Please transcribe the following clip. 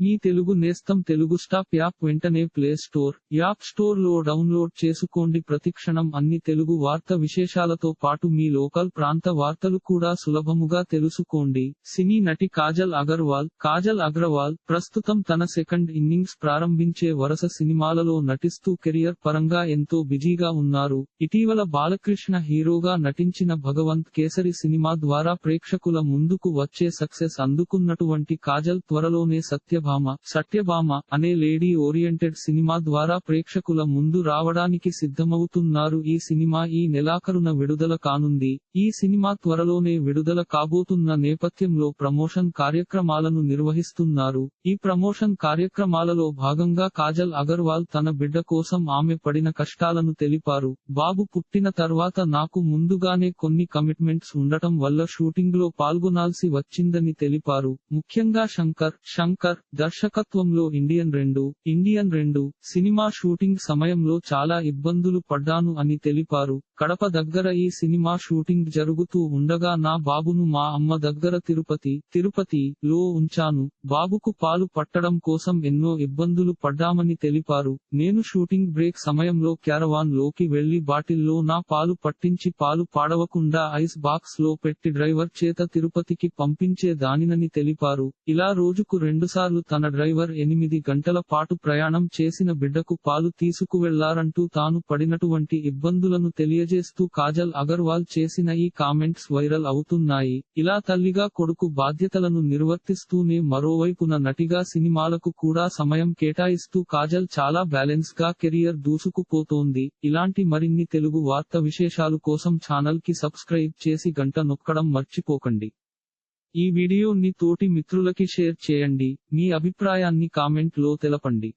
మీ తెలుగు నేస్తం Telugu stop app వెంటనే play store app స్టోర్లో డౌన్లోడ్ చేసుకోండి. ప్రతిక్షణం అన్ని తెలుగు వార్త విశేషాలతో పాటు మీ లోకల్ ప్రాంత వార్తలు కూడా సులభముగా తెలుసుకోండి. సినీ నటి కాజల్ అగర్వాల్ కాజల్ అగ్రవాల్ ప్రస్తుతం తన సెకండ్ ఇన్నింగ్స్ ప్రారంభించే వరుస సినిమాలలో నటిస్తూ కెరియర్ పరంగా ఎంతో బిజీగా ఉన్నారు. ఇటీవల బాలకృష్ణ హీరోగా నటించిన భగవంత్ కేసరి సినిమా ద్వారా ప్రేక్షకుల ముందుకు వచ్చే సక్సెస్ అందుకున్నటువంటి కాజల్ త్వరలోనే సత్యభామ సత్యభామ అనే లేడీ ఓరియంటెడ్ సినిమా ద్వారా ప్రేక్షకుల ముందు రావడానికి సిద్ధమవుతున్నారు. ఈ సినిమా ఈ నెలాఖరున విడుదల కానుంది. ఈ సినిమా త్వరలోనే విడుదల కాబోతున్న నేపథ్యంలో ప్రమోషన్ కార్యక్రమాలను నిర్వహిస్తున్నారు. ఈ ప్రమోషన్ కార్యక్రమాలలో భాగంగా కాజల్ అగర్వాల్ తన బిడ్డ కోసం ఆమె పడిన కష్టాలను తెలిపారు. బాబు పుట్టిన తర్వాత నాకు ముందుగానే కొన్ని కమిట్మెంట్స్ ఉండటం వల్ల షూటింగ్లో పాల్గొనాల్సి వచ్చిందని తెలిపారు. ముఖ్యంగా శంకర్ శంకర్ దర్శకత్వంలో ఇండియన్ రెండు ఇండియన్ రెండు సినిమా షూటింగ్ సమయంలో చాలా ఇబ్బందులు పడ్డాను అని తెలిపారు. కడప దగ్గర ఈ సినిమా షూటింగ్ జరుగుతూ ఉండగా నా బాబును మా అమ్మ దగ్గర తిరుపతి తిరుపతి లో ఉంచాను. బాబుకు పాలు పట్టడం కోసం ఎన్నో ఇబ్బందులు పడ్డామని తెలిపారు. నేను షూటింగ్ బ్రేక్ సమయంలో క్యారవాన్లోకి వెళ్ళి బాటిల్లో నా పాలు పట్టించి పాలు పాడవకుండా ఐస్ బాక్స్లో పెట్టి డ్రైవర్ చేత తిరుపతికి పంపించే దానినని తెలిపారు. ఇలా రోజుకు రెండుసార్లు తన డ్రైవర్ ఎనిమిది గంటల పాటు ప్రయాణం చేసిన బిడ్డకు పాలు తీసుకువెళ్ళారంటూ తాను పడినటువంటి ఇబ్బందులను తెలియజేస్తూ కాజల్ అగర్వాల్ చేసిన ఈ కామెంట్స్ వైరల్ అవుతున్నాయి. ఇలా తల్లిగా కొడుకు బాధ్యతలను నిర్వర్తిస్తూనే మరోవైపున నటిగా సినిమాలకు కూడా సమయం కేటాయిస్తూ కాజల్ చాలా బ్యాలెన్స్గా కెరియర్ దూసుకుపోతోంది. ఇలాంటి మరిన్ని తెలుగు వార్త విశేషాలు కోసం ఛానల్కి సబ్స్క్రైబ్ చేసి గంట నొక్కడం మర్చిపోకండి. ఈ వీడియోని తోటి మిత్రులకి షేర్ చేయండి. మీ అభిప్రాయాన్ని కామెంట్లో తెలపండి.